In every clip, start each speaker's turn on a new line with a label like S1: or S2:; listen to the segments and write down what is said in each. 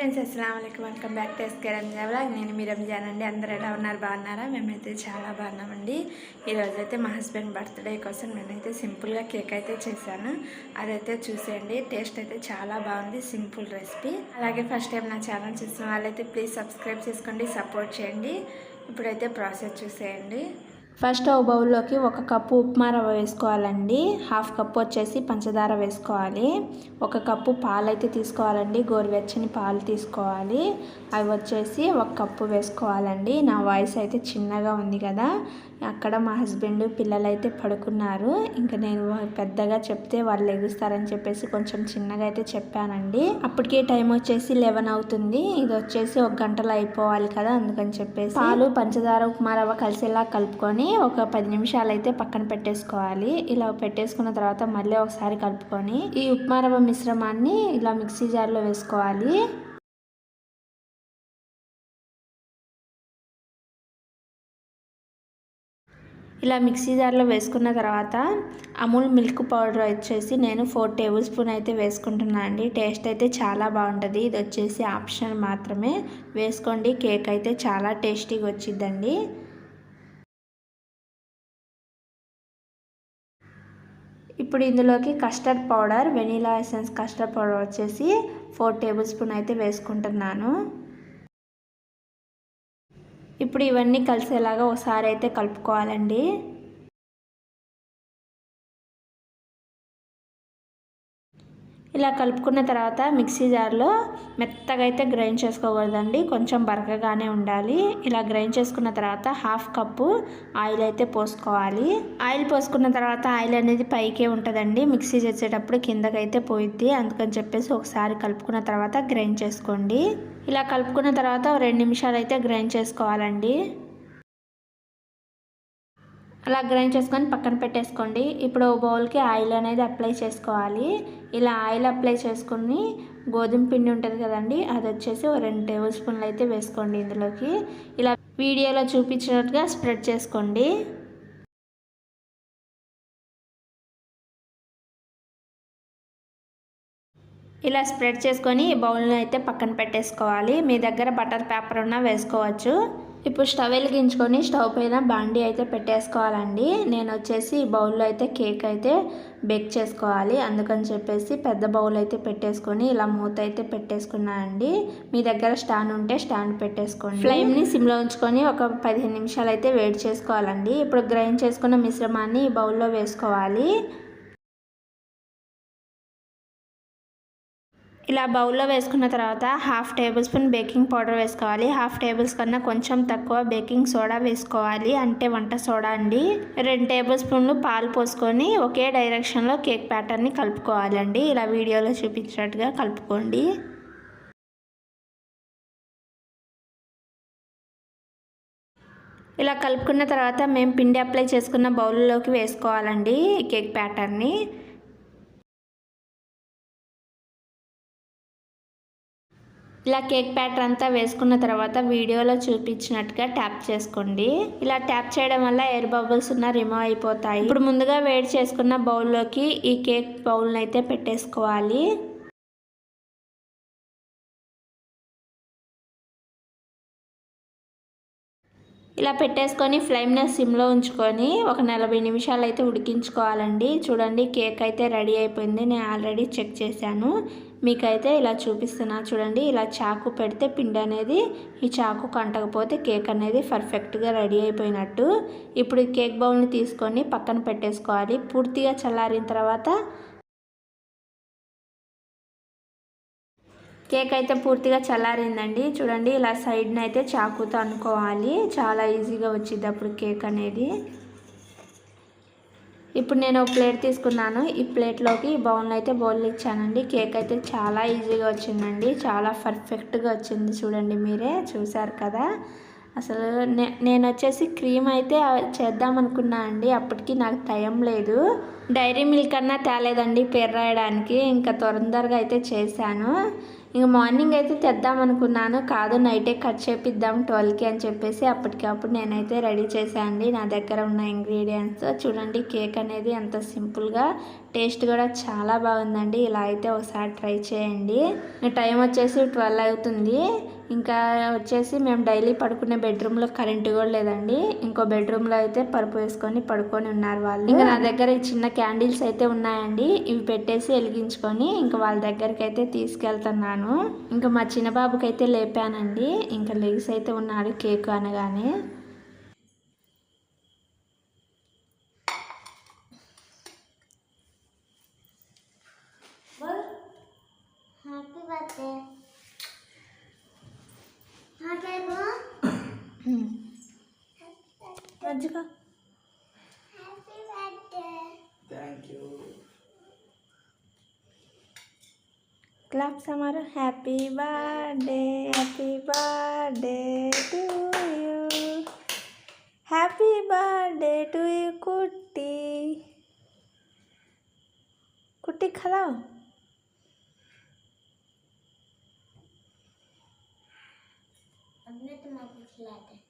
S1: Friends అస్సలం అయికం welcome back to SK Ranja vlog. నేను మీ రంజాన్ అండి. అందరూ ఎలా ఉన్నారు? బాగున్నారా? మేమైతే చాలా బాగున్నామండి. ఈరోజైతే అయితే మా హస్బెండ్ బర్త్డే కోసం నేనైతే సింపుల్గా కేక్ అయితే చేశాను. అదైతే చూసేయండి. టేస్ట్ అయితే చాలా బాగుంది. Simple recipe. అలాగే ఫస్ట్ టైం నా ఛానల్ చూసిన వాళ్ళైతే ప్లీజ్ సబ్స్క్రైబ్ చేసుకోండి సపోర్ట్ చేయండి. ఇప్పుడైతే ప్రాసెస్ చూసేయండి. ఫస్ట్ ఒక బౌల్లోకి ఒక కప్పు ఉప్మా రవ్వ వేసుకోవాలండి. హాఫ్ కప్పు వచ్చేసి పంచదార వేసుకోవాలి. ఒక కప్పు పాలు అయితే తీసుకోవాలండి. గోరువెచ్చని పాలు తీసుకోవాలి. అవి వచ్చేసి ఒక కప్పు వేసుకోవాలండి. నా వాయిస్ అయితే చిన్నగా ఉంది కదా. అక్కడ మా హస్బెండ్ పిల్లలైతే పడుకున్నారు. ఇంకా నేను పెద్దగా చెప్తే వాళ్ళు ఎగుస్తారని చెప్పేసి కొంచెం చిన్నగా అయితే చెప్పానండి. అప్పటికే టైం వచ్చేసి లెవెన్ అవుతుంది. ఇది వచ్చేసి ఒక గంటలో అయిపోవాలి కదా అందుకని చెప్పేసి పాలు పంచదార ఉప్మా రవ్వ కలిసేలా కలుపుకొని ఒక పది నిమిషాలు అయితే పక్కన పెట్టేసుకోవాలి. ఇలా పెట్టేసుకున్న తర్వాత మళ్ళీ ఒకసారి కలుపుకొని ఈ ఉప్మా రవ్వ మిశ్రమాన్ని ఇలా మిక్సీ జార్లో వేసుకోవాలి. ఇలా మిక్సీ జార్లో వేసుకున్న తర్వాత అమూల్ మిల్క్ పౌడర్ వచ్చేసి నేను ఫోర్ టేబుల్ స్పూన్ అయితే వేసుకుంటున్నాను అండి. టేస్ట్ అయితే చాలా బాగుంటుంది. ఇది వచ్చేసి ఆప్షన్ మాత్రమే. వేసుకోండి. కేక్ అయితే చాలా టేస్టీగా వచ్చిందండి. ఇప్పుడు ఇందులోకి custard powder vanilla essence custard powder వచ్చేసి ఫోర్ టేబుల్ స్పూన్ అయితే వేసుకుంటున్నాను. ఇప్పుడు ఇవన్నీ కలిసేలాగా ఒకసారి అయితే కలుపుకోవాలండి. ఇలా కలుపుకున్న తర్వాత మిక్సీ జార్లో మెత్తగా అయితే గ్రైండ్ చేసుకోకూడదండి. కొంచెం బరకగానే ఉండాలి. ఇలా గ్రైండ్ చేసుకున్న తర్వాత హాఫ్ కప్పు ఆయిల్ అయితే పోసుకోవాలి. ఆయిల్ పోసుకున్న తర్వాత ఆయిల్ అనేది పైకే ఉంటుందండి. మిక్సీ చేసేటప్పుడు కిందకైతే పోయిద్ది. అందుకని చెప్పేసి ఒకసారి కలుపుకున్న తర్వాత గ్రైండ్ చేసుకోండి. ఇలా కలుపుకున్న తర్వాత రెండు నిమిషాలు అయితే గ్రైండ్ చేసుకోవాలండి. అలా గ్రైండ్ చేసుకొని పక్కన పెట్టేసుకోండి. ఇప్పుడు బౌల్కి ఆయిల్ అనేది అప్లై చేసుకోవాలి. ఇలా ఆయిల్ అప్లై చేసుకుని గోధుమ పిండి ఉంటుంది కదండి అది వచ్చేసి ఒక రెండు టేబుల్ స్పూన్లు అయితే వేసుకోండి ఇందులోకి. ఇలా వీడియోలో చూపించినట్టుగా స్ప్రెడ్ చేసుకోండి. ఇలా స్ప్రెడ్ చేసుకొని బౌల్ని అయితే పక్కన పెట్టేసుకోవాలి. మీ దగ్గర బటర్ పేపర్ ఉన్నా వేసుకోవచ్చు. ఇప్పుడు స్టవ్ వెలిగించుకొని స్టవ్ పైన బాండీ అయితే పెట్టేసుకోవాలండి. నేను వచ్చేసి ఈ బౌల్లో అయితే కేక్ అయితే బేక్ చేసుకోవాలి. అందుకని చెప్పేసి పెద్ద బౌల్ అయితే పెట్టేసుకొని ఇలా మూత అయితే పెట్టేసుకున్నానండి మీ దగ్గర స్టాండ్ ఉంటే స్టాండ్ పెట్టేసుకోండి. ఫ్లేమ్ని సిమ్లో ఉంచుకొని ఒక పదిహేను నిమిషాలు అయితే వేడి చేసుకోవాలండి. ఇప్పుడు గ్రైండ్ చేసుకున్న మిశ్రమాన్ని ఈ బౌల్లో వేసుకోవాలి. ఇలా బౌల్లో వేసుకున్న తర్వాత half tablespoon baking powder వేసుకోవాలి. హాఫ్ టేబుల్స్ కన్నా కొంచెం తక్కువ బేకింగ్ సోడా వేసుకోవాలి. అంటే వంట సోడా అండి. రెండు టేబుల్ స్పూన్లు పాలు పోసుకొని ఒకే డైరెక్షన్లో కేక్ ప్యాటర్ని కలుపుకోవాలండి. ఇలా వీడియోలో చూపించినట్టుగా కలుపుకోండి. ఇలా కలుపుకున్న తర్వాత మేము పిండి అప్లై చేసుకున్న బౌల్లోకి వేసుకోవాలండి కేక్ ప్యాటర్ని ఇలా కేక్ ప్యాటర్ అంతా వేసుకున్న తర్వాత వీడియోలో చూపించినట్టుగా ట్యాప్ చేసుకోండి. ఇలా ట్యాప్ చేయడం వల్ల ఎయిర్ బబుల్స్ ఉన్న రిమూవ్ అయిపోతాయి. ఇప్పుడు ముందుగా వేడి చేసుకున్న బౌల్లోకి ఈ కేక్ బౌల్ని అయితే పెట్టేసుకోవాలి. ఇలా పెట్టేసుకొని ఫ్లేమ్ని సిమ్లో ఉంచుకొని ఒక నలభై నిమిషాలు అయితే ఉడికించుకోవాలండి. చూడండి కేక్ అయితే రెడీ అయిపోయింది. నేను ఆల్రెడీ చెక్ చేశాను. మీకైతే ఇలా చూపిస్తున్నా. చూడండి ఇలా చాకు పెడితే పిండి అనేది ఈ చాకు కంటకపోతే కేక్ అనేది పర్ఫెక్ట్గా రెడీ అయిపోయినట్టు. ఇప్పుడు కేక్ బౌల్ని తీసుకొని పక్కన పెట్టేసుకోవాలి. పూర్తిగా చల్లారిన తర్వాత కేక్ అయితే పూర్తిగా చల్లారిందండి. చూడండి ఇలా సైడ్ని అయితే చాకుతో అనుకోవాలి. చాలా ఈజీగా వచ్చింది అప్పుడు కేక్ అనేది. ఇప్పుడు నేను ప్లేట్ తీసుకున్నాను. ఈ ప్లేట్లోకి బౌల్ అయితే బౌల్ ఇచ్చానండి. కేక్ అయితే చాలా ఈజీగా వచ్చిందండి. చాలా పర్ఫెక్ట్గా వచ్చింది చూడండి మీరే. చూసారు కదా? అసలు నే నేను వచ్చేసి క్రీమ్ అయితే చేద్దాం అనుకున్నా అండి. అప్పటికి నాకు టైం లేదు. డైరీ మిల్క్ అన్నా తేలేదండి పేరు రాయడానికి. ఇంకా తొందరగా అయితే చేశాను. ఇంక మార్నింగ్ అయితే తెద్దాం అనుకున్నాను. కాదు నైటే కట్ చేపిద్దాం ట్వెల్వ్కి అని చెప్పేసి అప్పటికప్పుడు నేనైతే రెడీ చేశాను అండి. నా దగ్గర ఉన్న ఇంగ్రీడియంట్స్. చూడండి కేక్ అనేది ఎంత సింపుల్గా టేస్ట్ కూడా చాలా బాగుందండి. ఇలా అయితే ఒకసారి ట్రై చేయండి. టైం వచ్చేసి ట్వెల్వ్ అవుతుంది. ఇంకా వచ్చేసి మేము డైలీ పడుకునే బెడ్రూమ్లో కరెంటు కూడా లేదండి. ఇంకో బెడ్రూమ్లో అయితే పరుపు వేసుకొని పడుకొని ఉన్నారు వాళ్ళు. ఇంకా నా దగ్గర ఈ చిన్న క్యాండిల్స్ అయితే ఉన్నాయండి. ఇవి పెట్టేసి వెలిగించుకొని ఇంకా వాళ్ళ దగ్గరికి అయితే తీసుకెళ్తున్నాను. ఇంకా మా చిన్న బాబుకి అయితే లేపానండి. ఇంకా లెగ్స్ అయితే ఉన్నాడు కేక్ అనగానే. राज्य
S2: का
S3: थैंक यू
S1: क्लब्स हमारा happy birthday happy birthday to you happy birthday to you Kutty. Kutty खिलाओ.
S2: अब मैं तुम्हें खिलाते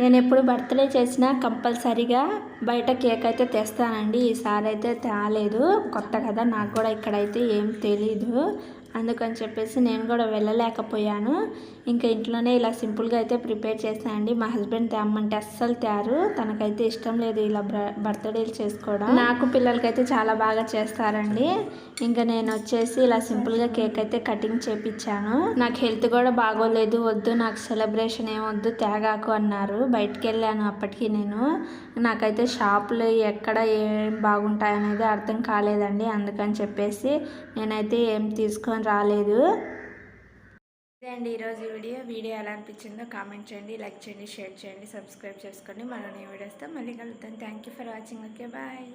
S1: నేను ఎప్పుడు బర్త్డే చేసినా కంపల్సరీగా బయట కేక్ అయితే తెస్తానండి. ఈసారి అయితే తేలేదు. కొత్త కదా నాకు కూడా ఇక్కడైతే ఏం తెలీదు. అందుకని చెప్పేసి నేను కూడా వెళ్ళలేకపోయాను. ఇంకా ఇంట్లోనే ఇలా సింపుల్గా అయితే ప్రిపేర్ చేశానండి మా హస్బెండ్ తేమ్మంటే అస్సలు తేరు. తనకైతే ఇష్టం లేదు ఇలా బర్త్డేలు చేసుకోవడం. నాకు పిల్లలకైతే చాలా బాగా చేస్తారండి. ఇంకా నేను వచ్చేసి ఇలా సింపుల్గా కేక్ అయితే కటింగ్ చేపించాను నాకు హెల్త్ కూడా బాగోలేదు వద్దు నాకు సెలబ్రేషన్ ఏమొద్దు తేగాకు అన్నారు. బయటికి వెళ్ళాను అప్పటికి నేను. నాకైతే షాపులు ఎక్కడ ఏం బాగుంటాయనేది అర్థం కాలేదండి. అందుకని చెప్పేసి నేనైతే ఏం తీసుకొని రాలేదు. అండి ఈరోజు వీడియో. వీడియో ఎలా అనిపించిందో కామెంట్ చేయండి లైక్ చేయండి షేర్ చేయండి సబ్స్క్రైబ్ చేసుకోండి. మరో వీడియోస్తో మళ్ళీ కలుద్దాం. Thank you for watching. Okay bye.